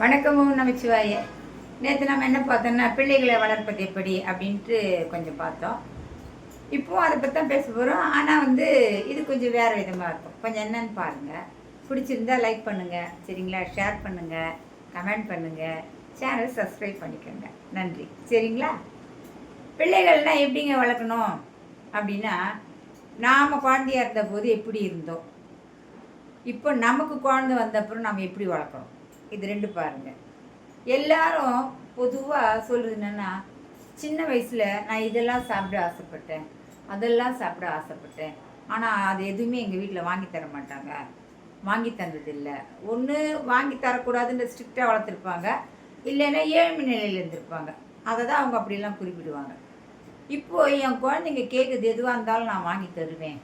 வணக்கமும் நமச்சிவாய. நேற்று நம்ம என்ன பார்த்தோம்னா பிள்ளைகளை வளர்ப்பது எப்படி அப்படின்ட்டு கொஞ்சம் பார்த்தோம். இப்போவும் அதை பற்றி தான் பேச போகிறோம் ஆனால் வந்து இது கொஞ்சம் வேறு விதமாக இருக்கும். கொஞ்சம் என்னன்னு பாருங்கள் பிடிச்சிருந்தா லைக் பண்ணுங்கள் சரிங்களா? ஷேர் பண்ணுங்கள் கமெண்ட் பண்ணுங்கள் சேனல் சப்ஸ்கிரைப் பண்ணிக்கோங்க. நன்றி. சரிங்களா? பிள்ளைகள்னால் எப்படிங்க வளர்க்கணும்? அப்படின்னா நாம் குழந்தையாக இருந்தபோது எப்படி இருந்தோம்? இப்போ நமக்கு குழந்தை வந்த அப்புறம் நம்ம எப்படி வளர்க்கணும்? இது ரெண்டு பாருங்க. எல்லாரும் பொதுவாக சொல்கிறது என்னென்னா சின்ன வயசில் நான் இதெல்லாம் சாப்பிட ஆசைப்பட்டேன். அதெல்லாம் சாப்பிட ஆசைப்பட்டேன். ஆனால் அது எதுவுமே எங்கள் வீட்டில் வாங்கி தர மாட்டாங்க. வாங்கி தந்ததில்லை. ஒன்று வாங்கி தரக்கூடாதுன்ற ஸ்ட்ரிக்டாக வளர்த்துருப்பாங்க. இல்லைன்னா ஏழ்மை நிலையில் இருந்திருப்பாங்க. அதை தான் அவங்க அப்படிலாம் குறிப்பிடுவாங்க. இப்போது என் குழந்தைங்க கேட்குறது எதுவாக இருந்தாலும் நான் வாங்கி தருவேன்.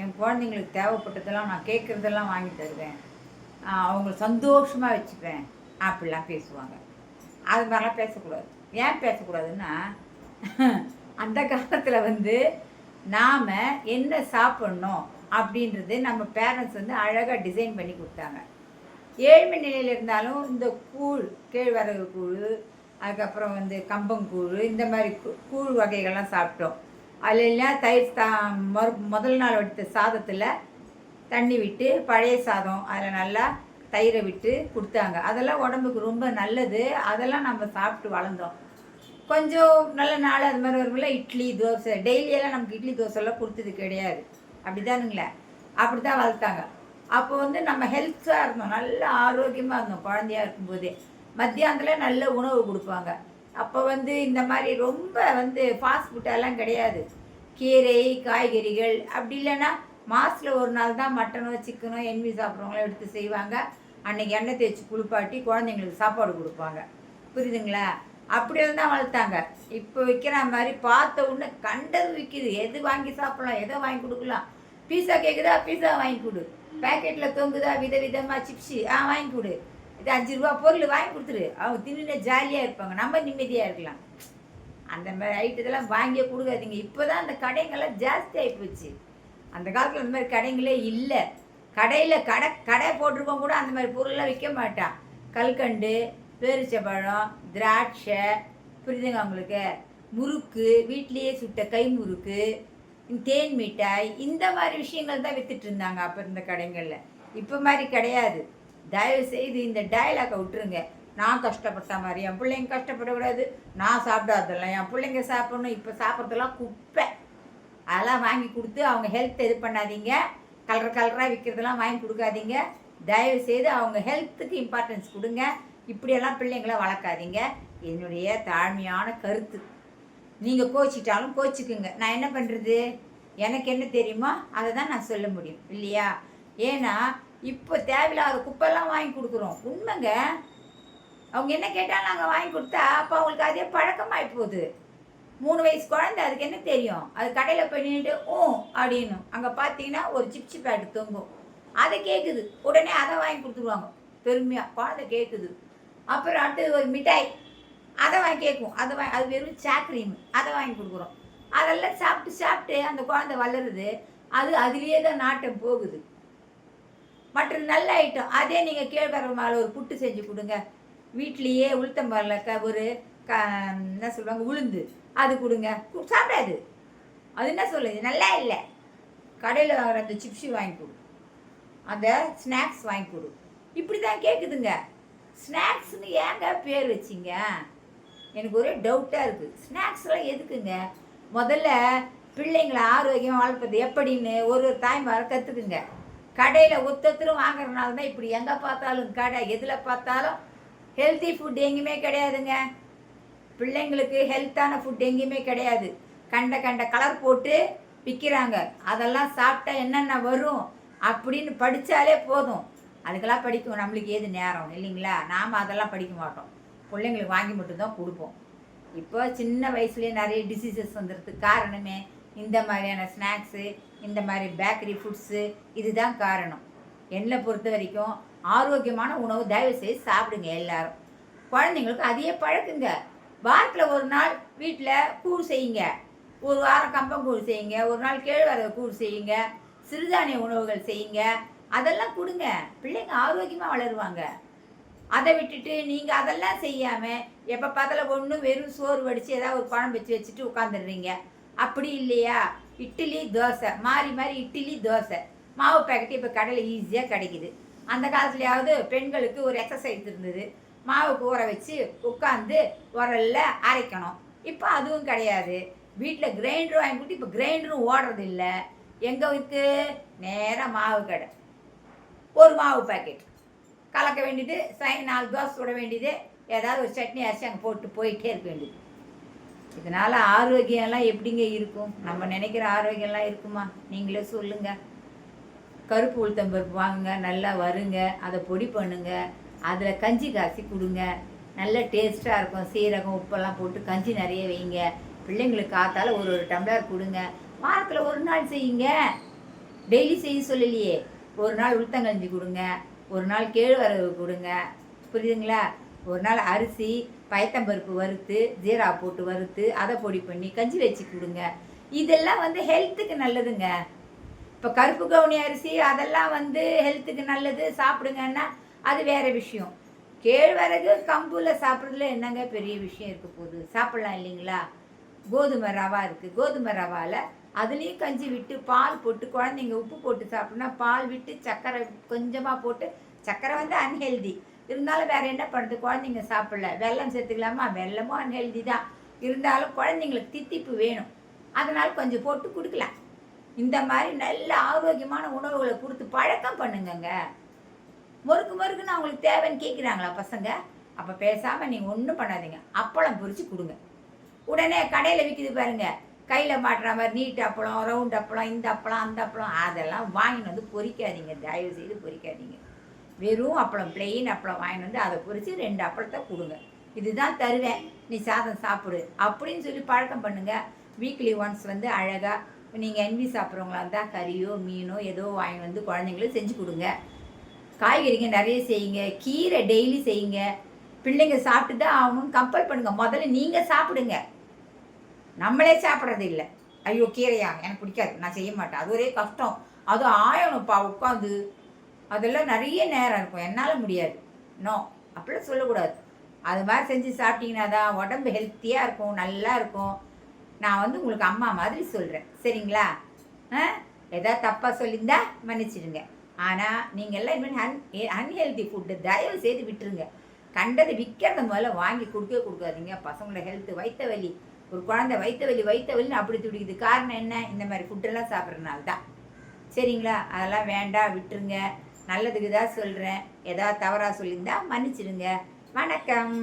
என் குழந்தைங்களுக்கு தேவைப்பட்டதெல்லாம் நான் கேட்குறதெல்லாம் வாங்கி தருவேன். அவங்கள சந்தோஷமாக வச்சுப்பேன். அப்படிலாம் பேசுவாங்க. அது மாதிரிலாம் பேசக்கூடாது. ஏன் பேசக்கூடாதுன்னா அந்த காலத்தில் வந்து நாம் என்ன சாப்பிட்ணும் அப்படின்றது நம்ம பேரண்ட்ஸ் வந்து அழகாக டிசைன் பண்ணி கொடுத்தாங்க. ஏழ்மை நிலையில் இருந்தாலும் இந்த கூழ் கேழ்வரகு கூழ் அதுக்கப்புறம் வந்து கம்பங்கூழ் இந்த மாதிரி கூழ் வகைகள்லாம் சாப்பிட்டோம். அதில் தயிர் தா மொ முதல் நாள் வடித்த சாதத்தில் தண்ணி விட்டு பழைய சாதம் அதில் நல்லா தயிரை விட்டு கொடுத்தாங்க. அதெல்லாம் உடம்புக்கு ரொம்ப நல்லது. அதெல்லாம் நம்ம சாப்பிட்டு வளர்ந்தோம். கொஞ்சம் நல்ல நாள் அது மாதிரி வரும்போது இட்லி தோசை. டெய்லியெல்லாம் நமக்கு இட்லி தோசைலாம் கொடுத்தது கிடையாது. அப்படிதானுங்களே அப்படி தான் வளர்த்தாங்க. அப்போ வந்து நம்ம ஹெல்த்தாக இருந்தோம். நல்ல ஆரோக்கியமாக இருந்தோம். குழந்தையா இருக்கும்போதே. மத்தியானத்தில் நல்ல உணவு கொடுப்பாங்க. அப்போ வந்து இந்த மாதிரி ரொம்ப வந்து ஃபாஸ்ட் ஃபுட்டெல்லாம் கிடையாது. கீரை காய்கறிகள் அப்படி இல்லைன்னா மாதத்தில் ஒரு நாள் தான் மட்டனோ சிக்கனோ என்வி சாப்பிட்றவங்களோ எடுத்து செய்வாங்க. அன்றைக்கி எண்ணெய் தேய்ச்சி குளிப்பாட்டி குழந்தைங்களுக்கு சாப்பாடு கொடுப்பாங்க. புரியுதுங்களா? அப்படி தான் வளர்த்தாங்க. இப்போ விற்கிற மாதிரி பார்த்த உடனே கண்டது விற்கிது எது வாங்கி சாப்பிடலாம் எதை வாங்கி கொடுக்கலாம்? பீஸா கேட்குதா பீஸா வாங்கி கொடு. பேக்கெட்டில் தொங்குதா? வித விதமாக சிப்ஸு ஆ வாங்கி கொடு. இது அஞ்சு ரூபா பொருள் வாங்கி கொடுத்துரு. அவங்க தின்னு ஜாலியாக இருப்பாங்க. நம்ம நிம்மதியாக இருக்கலாம். அந்த மாதிரி ஐட்டத்தெல்லாம் வாங்கியே கொடுக்காதீங்க. இப்போ தான் அந்த கடைங்கள்லாம் ஜாஸ்தி ஆகி போச்சு அந்த காலத்தில் அந்த மாதிரி கடைங்களே இல்லை. கடையில் கடை கடை போட்டிருக்கோம் கூட அந்த மாதிரி பொருள்லாம் விற்க மாட்டான். கல்கண்டு பேரிச்சப்பழம் திராட்சை புரியுதுங்க அவங்களுக்கு முறுக்கு வீட்லேயே சுட்ட கை முறுக்கு தேன் மிட்டாய் இந்த மாதிரி விஷயங்கள் தான் வித்துட்டு இருந்தாங்க அப்போ இருந்த கடைங்களில். இப்போ மாதிரி கிடையாது. தயவு செய்து இந்த டயலாக்கை விட்டுருங்க. நான் கஷ்டப்பட்ட மாதிரி என் பிள்ளைங்க கஷ்டப்படக்கூடாது. நான் சாப்பிடாதெல்லாம் என் பிள்ளைங்க சாப்பிடணும். இப்போ சாப்பிட்றதெல்லாம் குப்பை. அதெல்லாம் வாங்கி கொடுத்து அவங்க ஹெல்த் இது பண்ணாதீங்க. கலர் கலராக விற்கிறதெல்லாம் வாங்கி கொடுக்காதீங்க. தயவு செய்து அவங்க ஹெல்த்துக்கு இம்பார்ட்டன்ஸ் கொடுங்க. இப்படியெல்லாம் பிள்ளைங்கள வளர்க்காதீங்க. என்னுடைய தாழ்மையான கருத்து. நீங்கள் கோச்சிட்டாலும் கோச்சிக்குங்க. நான் என்ன பண்ணுறது எனக்கு என்ன தெரியுமோ? அதை தான் நான் சொல்ல முடியும். இல்லையா? ஏன்னா இப்போ தேவையில்லாத குப்பெல்லாம் வாங்கி கொடுக்குறோம். உண்மைங்க. அவங்க என்ன கேட்டாலும் நாங்கள் வாங்கி கொடுத்தா அப்போ அவங்களுக்கு அதே பழக்கமாகி போகுது. மூணு வயசு குழந்தை அதுக்கு என்ன தெரியும்? அது கடையில் போய் நின்றுட்டு ஓ அப்படின்னு. அங்கே பார்த்தீங்கன்னா ஒரு சிப்ஸ் பேட்டு தொங்கும். அதை கேட்குது உடனே அதை வாங்கி கொடுத்துருவாங்க. பெருமையாக குழந்தை கேட்குது அப்புறம் அடுத்து ஒரு மிட்டாய். அதை வாங்கி கேட்கும். அதை வாங்கி அது வெறும் சாக்ரீம் அதை வாங்கி கொடுக்குறோம். அதெல்லாம் சாப்பிட்டு சாப்பிட்டு அந்த குழந்தை வளருது. அது அதுலேயே தான் நாட்டம் போகுது. மற்ற நல்ல ஐட்டம் அதே நீங்கள் கேழ்வரகு மாலை ஒரு புட்டு செஞ்சு கொடுங்க. வீட்லேயே உளுத்தம்பரில் ஒரு க என்ன சொல்லுவாங்க உளுந்து. அது கொடுங்க. சாப்பிடாது. அது என்ன சொல்லுது? நல்லா இல்லை. கடையில் வாங்குற அந்த சிப்ஸு வாங்கி கொடு. அந்த ஸ்நாக்ஸ் வாங்கி கொடு. இப்படி தான் கேட்குதுங்க ஸ்நாக்ஸ்னு ஏங்க பேர் வச்சிங்க? எனக்கு ஒரே டவுட்டாக இருக்குது ஸ்நாக்ஸ்லாம் எதுக்குங்க? முதல்ல பிள்ளைங்களை ஆரோக்கியம் வளர்ப்பது எப்படின்னு ஒரு ஒரு தாய்மாரை கற்றுக்குங்க கடையில் ஒத்தொத்தரும் வாங்குறதுனால தான் இப்படி எங்கே பார்த்தாலும் கடை எதில் பார்த்தாலும் ஹெல்த்தி ஃபுட் எங்கேயுமே கிடையாதுங்க. பிள்ளைங்களுக்கு ஹெல்த்தான ஃபுட் எங்கேயுமே கிடையாது. கண்ட கண்ட கலர் போட்டு விற்கிறாங்க அதெல்லாம் சாப்பிட்டா என்னென்ன வரும் அப்படின்னு படித்தாலே போதும். அதுக்கெல்லாம் படிக்கும். நம்மளுக்கு ஏது நேரம் இல்லைங்களா? நாம் அதெல்லாம் படிக்க மாட்டோம். பிள்ளைங்களுக்கு வாங்கி மட்டும்தான் கொடுப்போம். இப்போ சின்ன வயசுலேயே நிறைய டிசீசஸ் வந்துடுறதுக்கு காரணமே இந்த மாதிரியான ஸ்நாக்ஸு இந்த மாதிரி பேக்கரி ஃபுட்ஸு இதுதான் காரணம். என்னை பொறுத்த வரைக்கும் ஆரோக்கியமான உணவு தயவு செய்து சாப்பிடுங்க எல்லாரும். குழந்தைங்களுக்கு அதையே பழக்குங்க. வாரத்தில் ஒரு நாள் வீட்டில் கூழ் செய்யுங்க. ஒரு வாரம் கம்பங்கூழ் செய்யுங்க. ஒரு நாள் கேழ்வரகு கூழ் செய்யுங்க. சிறுதானிய உணவுகள் செய்யுங்க. அதெல்லாம் கொடுங்க. பிள்ளைங்க ஆரோக்கியமாக வளருவாங்க. அதை விட்டுட்டு நீங்கள் அதெல்லாம் செய்யாமல் எப்போ பார்த்தாலும் ஒன்று வெறும் சோறு வடித்து ஏதாவது ஒரு குழம்பு வச்சு வச்சுட்டு உட்காந்துடுறீங்க அப்படி இல்லையா? இட்லி தோசை. மாறி மாறி இட்லி தோசை. மாவு பேக்கெட் இப்போ கடையில் ஈஸியாக கிடைக்குது. அந்த காலத்துலையாவது பெண்களுக்கு ஒரு எக்ஸசைஸ் இருந்தது. மாவுக்கு ஊற வச்சு உட்காந்து உரல்ல அரைக்கணும். இப்போ அதுவும் கிடையாது. வீட்டில் கிரைண்டர் வாங்கி கொடுத்து இப்போ கிரைண்டரும் ஓடுறது இல்லை எங்கே இருக்கு? நேராக மாவு கடை. ஒரு மாவு பாக்கெட் கலக்க வேண்டியது சை நாலு தோசை சுட வேண்டியது ஏதாவது ஒரு சட்னி அரிசி அங்கே போட்டு போயிட்டே இருக்க வேண்டியது. இதனால் ஆரோக்கியம்லாம் எப்படிங்க இருக்கும்? நம்ம நினைக்கிற ஆரோக்கியம்லாம் இருக்குமா? நீங்களே சொல்லுங்கள் கருப்பு உளுத்தம்பருப்பு வாங்குங்க நல்லா வருங்க அதை பொடி பண்ணுங்கள் அதில் கஞ்சி காய்ச்சி கொடுங்க. நல்ல டேஸ்ட்டாக இருக்கும். சீரகம் உப்பெல்லாம் போட்டு கஞ்சி நிறைய வைங்க. பிள்ளைங்களுக்கு காத்தால ஒரு ஒரு டம்ளர் கொடுங்க. வாரத்தில் ஒரு நாள் செய்யுங்க. டெய்லி செய்ய சொல்லலையே. ஒரு நாள் உளுத்தங்கஞ்சி கொடுங்க. ஒரு நாள் கேழ்வரகு கொடுங்க. புரியுதுங்களா? ஒரு நாள் அரிசி பயத்தம்பருப்பு வறுத்து ஜீரா போட்டு வறுத்து அதை பொடி பண்ணி கஞ்சி வச்சு கொடுங்க. இதெல்லாம் வந்து ஹெல்த்துக்கு நல்லதுங்க. இப்போ கருப்பு கவுனி அரிசி அதெல்லாம் வந்து ஹெல்த்துக்கு நல்லது. சாப்பிடுங்கன்னா அது வேற விஷயம். கேழ்வரகு கம்புல சாப்பிட்றதுல என்னங்க பெரிய விஷயம் இருக்க போகுது? சாப்பிடலாம் இல்லைங்களா? கோதுமை ரவா இருக்குது கோதுமை ரவாவில் அதுலேயும் கஞ்சி விட்டு பால் போட்டு குழந்தைங்க உப்பு போட்டு சாப்பிட்னா பால் விட்டு சர்க்கரை கொஞ்சமாக போட்டு சர்க்கரை வந்து அன்ஹெல்தி இருந்தாலும் வேற என்ன பண்ணுறது குழந்தைங்க சாப்பிடல. வெல்லம் சேர்த்துக்கலாமா? வெல்லமும் அன்ஹெல்தி தான். இருந்தாலும் குழந்தைங்களுக்கு தித்திப்பு வேணும். அதனால கொஞ்சம் போட்டு கொடுக்கலாம். இந்த மாதிரி நல்ல ஆரோக்கியமான உணவுகளை கொடுத்து பழக்கம் பண்ணுங்கங்க. முறுக்கு முறுக்குன்னு அவங்களுக்கு தேவைன்னு கேட்குறாங்களா பசங்க? அப்போ பேசாமல் நீங்கள் ஒன்றும் பண்ணாதீங்க. அப்பளம் பொறிச்சு கொடுங்க. உடனே கடையில் விற்கிது பாருங்க. கையில் மாட்டுற மாதிரி நீட் அப்பளம் ரவுண்ட் அப்பளம் இந்த அப்பளம் அந்த அப்பளம் அதெல்லாம் வாங்கிட்டு வந்து பொறிக்காதீங்க. தயவு செய்து பொறிக்காதீங்க. வெறும் அப்பளம் பிளெயின் அப்பளம் வாங்கிட்டு வந்து அதை பொறிச்சு ரெண்டு அப்பளத்தை கொடுங்க. இதுதான் தருவேன் நீ சாதம் சாப்பிடு. அப்படின்னு சொல்லி பழக்கம் பண்ணுங்கள் வீக்லி ஒன்ஸ் வந்து அழகாக நீங்கள் என்வி சாப்பிட்றவங்களா இருந்தால் கறியோ மீனோ ஏதோ வாங்கி வந்து குழந்தைங்களுக்கு செஞ்சு கொடுங்க. காய்கறிங்க நிறைய செய்யுங்க கீரை டெய்லி செய்யுங்க. பிள்ளைங்க சாப்பிட்டு தான் ஆகணும்னு கம்பல் பண்ணுங்க. முதல்ல நீங்கள் சாப்பிடுங்க. நம்மளே சாப்பிட்றது இல்லை. ஐயோ கீரையா? எனக்கு பிடிக்காது. நான் செய்ய மாட்டேன். அது ஒரே கஷ்டம். அதுவும் ஆயணும்ப்பா உட்காந்து. அதெல்லாம் நிறைய நேரம் இருக்கும். என்னால் முடியாது. நோ அப்படிலாம் சொல்லக்கூடாது. அது மாதிரி செஞ்சு சாப்பிட்டீங்கன்னா தான் உடம்பு ஹெல்த்தியாக இருக்கும் நல்லா இருக்கும். நான் வந்து உங்களுக்கு அம்மா மாதிரி சொல்கிறேன் சரிங்களா? ஆ? எதாவது தப்பாக சொல்லியிருந்தா மன்னிச்சிடுங்க. ஆனால் நீங்கள் எல்லாம் இனிமேல் அன் அன்ஹெல்தி ஃபுட்டு தயவு செய்து விட்டுருங்க. கண்டது விற்கிறத முதல்ல வாங்கி கொடுக்கவே கொடுக்காதீங்க. பசங்களோட ஹெல்த்து வைத்த வலி ஒரு குழந்தை வைத்த வலி வைத்த வலின்னு அப்படி துடிக்குது. காரணம் என்ன? இந்த மாதிரி ஃபுட்டெல்லாம் சாப்பிட்றதுனால தான். சரிங்களா? அதெல்லாம் வேண்டாம் விட்டுருங்க. நல்லதுக்கு தான் சொல்கிறேன் ஏதாவது தவறாக சொல்லியிருந்தா மன்னிச்சிடுங்க. வணக்கம்.